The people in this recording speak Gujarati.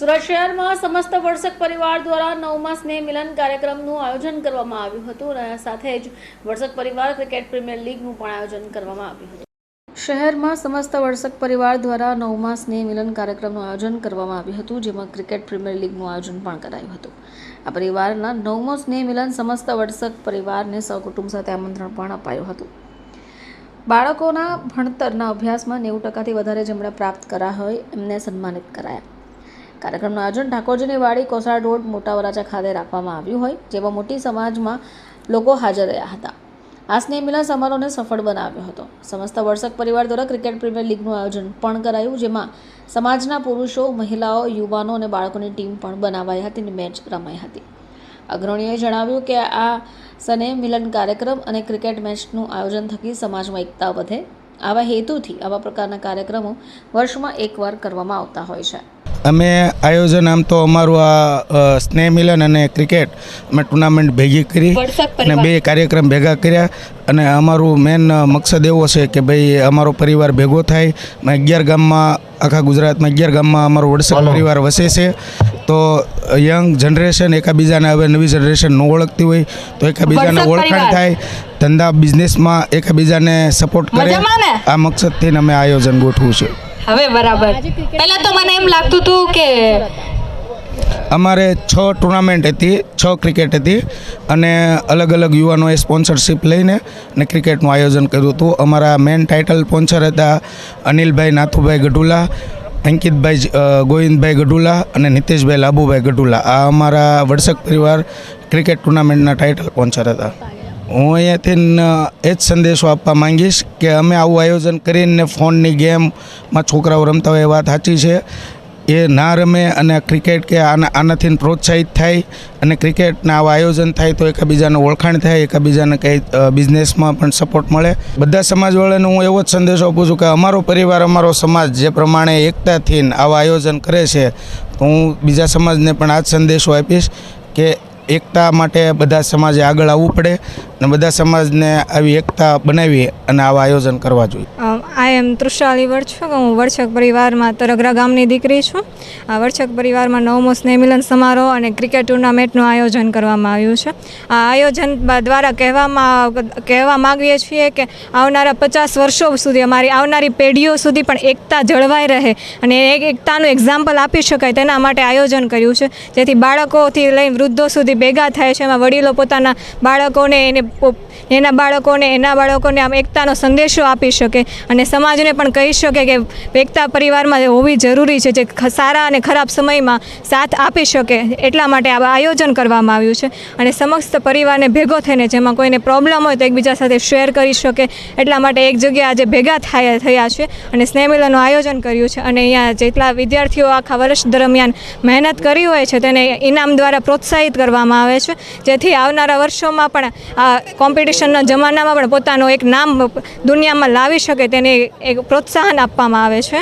સુરત શહેરમાં સમસ્ત વર્ષક પરિવાર દ્વારા નવમા સ્નેહ મિલન કાર્યક્રમનું આયોજન કરવામાં આવ્યું હતું અને સાથે જ વર્ષક પરિવાર ક્રિકેટ પ્રીમિયર લીગનું પણ આયોજન કરવામાં આવ્યું હતું. શહેરમાં સમસ્ત વર્ષક પરિવાર દ્વારા નવમા સ્નેહ મિલન કાર્યક્રમનું આયોજન કરવામાં આવ્યું હતું, જેમાં ક્રિકેટ પ્રીમિયર લીગનું આયોજન પણ કરાયું હતું. આ પરિવારના નવમો સ્નેહ મિલન સમસ્ત વર્ષક પરિવારને સહકુટુંબ સાથે આમંત્રણ પણ અપાયું હતું. બાળકોના ભણતરના અભ્યાસમાં નેવું ટકાથી વધારે જેમણે પ્રાપ્ત કર્યા હોય, એમને સન્માનિત કરાયા. કાર્યક્રમનું આયોજન ઠાકોરજીની વાડી કોસાડ રોડ મોટા વરાછા ખાતે રાખવામાં આવ્યું હોય, જેમાં મોટી સમાજમાં લોકો હાજર રહ્યા હતા. આ સ્નેહ મિલન સમારોહને સફળ બનાવ્યો હતો. સમસ્ત વર્ષક પરિવાર દ્વારા ક્રિકેટ પ્રીમિયર લીગનું આયોજન પણ કરાયું, જેમાં સમાજના પુરુષો, મહિલાઓ, યુવાનો અને બાળકોની ટીમ પણ બનાવાઈ હતી અને મેચ રમાઈ હતી. અગ્રણીઓએ જણાવ્યું કે આ સને મિલન કાર્યક્રમ અને ક્રિકેટ મેચનું આયોજન થકી સમાજમાં એકતા વધે. આવા હેતુથી આવા પ્રકારના કાર્યક્રમો વર્ષમાં એકવાર કરવામાં આવતા હોય છે. અમે આયોજન આમ તો અમારું આ સ્નેહ મિલન અને ક્રિકેટ અમે ટુર્નામેન્ટ ભેગી કરી અને બે કાર્યક્રમ ભેગા કર્યા અને અમારું મેન મકસદ એવો છે કે ભાઈ અમારો પરિવાર ભેગો થાય અમે અગિયાર ગામમાં આખા ગુજરાતમાં અગિયાર ગામમાં અમારો વડસર પરિવાર વસે છે. તો યંગ જનરેશન એકાબીજાને હવે નવી જનરેશન ન ઓળખતી હોય તો એકાબીજાને ઓળખાણ થાય ધંધા બિઝનેસમાં એકાબીજાને સપોર્ટ કરે. આ મકસદથી અમે આયોજન ગોઠવું છે. હવે બરાબર. પહેલા તો મને એમ લાગતું હતું કે અમારે છ ટુર્નામેન્ટ હતી છ ક્રિકેટ હતી અને અલગ અલગ યુવાનોએ સ્પોન્સરશિપ લઈને અને ક્રિકેટનું આયોજન કર્યું હતું. અમારા મેન ટાઇટલ સ્પોન્સર હતા અનિલભાઈ નાથુભાઈ ગઢુલા અંકિતભાઈ ગોવિંદભાઈ ગઢુલા અને નીતિશભાઈ લાબુભાઈ ગઢુલા. આ અમારા વડસક પરિવાર ક્રિકેટ ટુર્નામેન્ટના ટાઇટલ સ્પોન્સર હતા. હું અહીંયાથી એ જ સંદેશો આપવા માંગીશ કે અમે આવું આયોજન કરીને ફોનની ગેમમાં છોકરાઓ રમતા હોય એ વાત સાચી છે. એ ના રમે અને ક્રિકેટ કે આના આનાથી પ્રોત્સાહિત થાય અને ક્રિકેટના આવા આયોજન થાય તો એકબીજાને ઓળખાણ થાય, એકબીજાને કંઈ બિઝનેસમાં પણ સપોર્ટ મળે. બધા સમાજવાળાને હું એવો જ સંદેશો આપું છું કે અમારો પરિવાર, અમારો સમાજ જે પ્રમાણે એકતાથી આવા આયોજન કરે છે, તો હું બીજા સમાજને પણ આ જ સંદેશો આપીશ કે એકતા માટે બધા સમાજે આગળ આવવું પડે. અને બધા સમાજને આવી એકતા બનાવી અને આવા આયોજન કરવા જોઈએ. આઈ એમ તૃષાલી વડછક હું વર્છક પરિવારમાં તરગરા ગામની દીકરી છું. આ વર્છક પરિવારમાં નવમો સ્નેહમિલન સમારોહ અને ક્રિકેટ ટુર્નામેન્ટનું આયોજન કરવામાં આવ્યું છે. આ આયોજન દ્વારા કહેવામાં કહેવા માગીએ છીએ કે આવનારા પચાસ વર્ષો સુધી અમારી આવનારી પેઢીઓ સુધી પણ એકતા જળવાઈ રહે અને એક એકતાનું એક્ઝામ્પલ આપી શકાય તેના માટે આયોજન કર્યું છે. જેથી બાળકોથી લઈ વૃદ્ધો સુધી ભેગા થાય છે. એમાં વડીલો પોતાના બાળકોને એને એના બાળકોને એના બાળકોને આમ એકતાનો સંદેશો આપી શકે અને સમાજને પણ કહી શકે કે એકતા પરિવારમાં હોવી જરૂરી છે જે સારા અને ખરાબ સમયમાં સાથ આપી શકે. એટલા માટે આ આયોજન કરવામાં આવ્યું છે અને સમસ્ત પરિવારને ભેગો થઈને, જેમાં કોઈને પ્રોબ્લેમ હોય તો એકબીજા સાથે શેર કરી શકે. એટલા માટે એક જગ્યા આજે ભેગા થયા થયા છે અને સ્નેહમિલનનું આયોજન કર્યું છે અને અહીંયા જેટલા વિદ્યાર્થીઓ આખા વર્ષ દરમિયાન મહેનત કરી હોય છે તેને ઇનામ દ્વારા પ્રોત્સાહિત કરવામાં આવે છે. જેથી આવનારા વર્ષોમાં પણ આ કોમ્પિટિશનના જમાનામાં પણ પોતાનું એક નામ દુનિયામાં લાવી શકે તેને એક પ્રોત્સાહન આપવામાં આવે છે.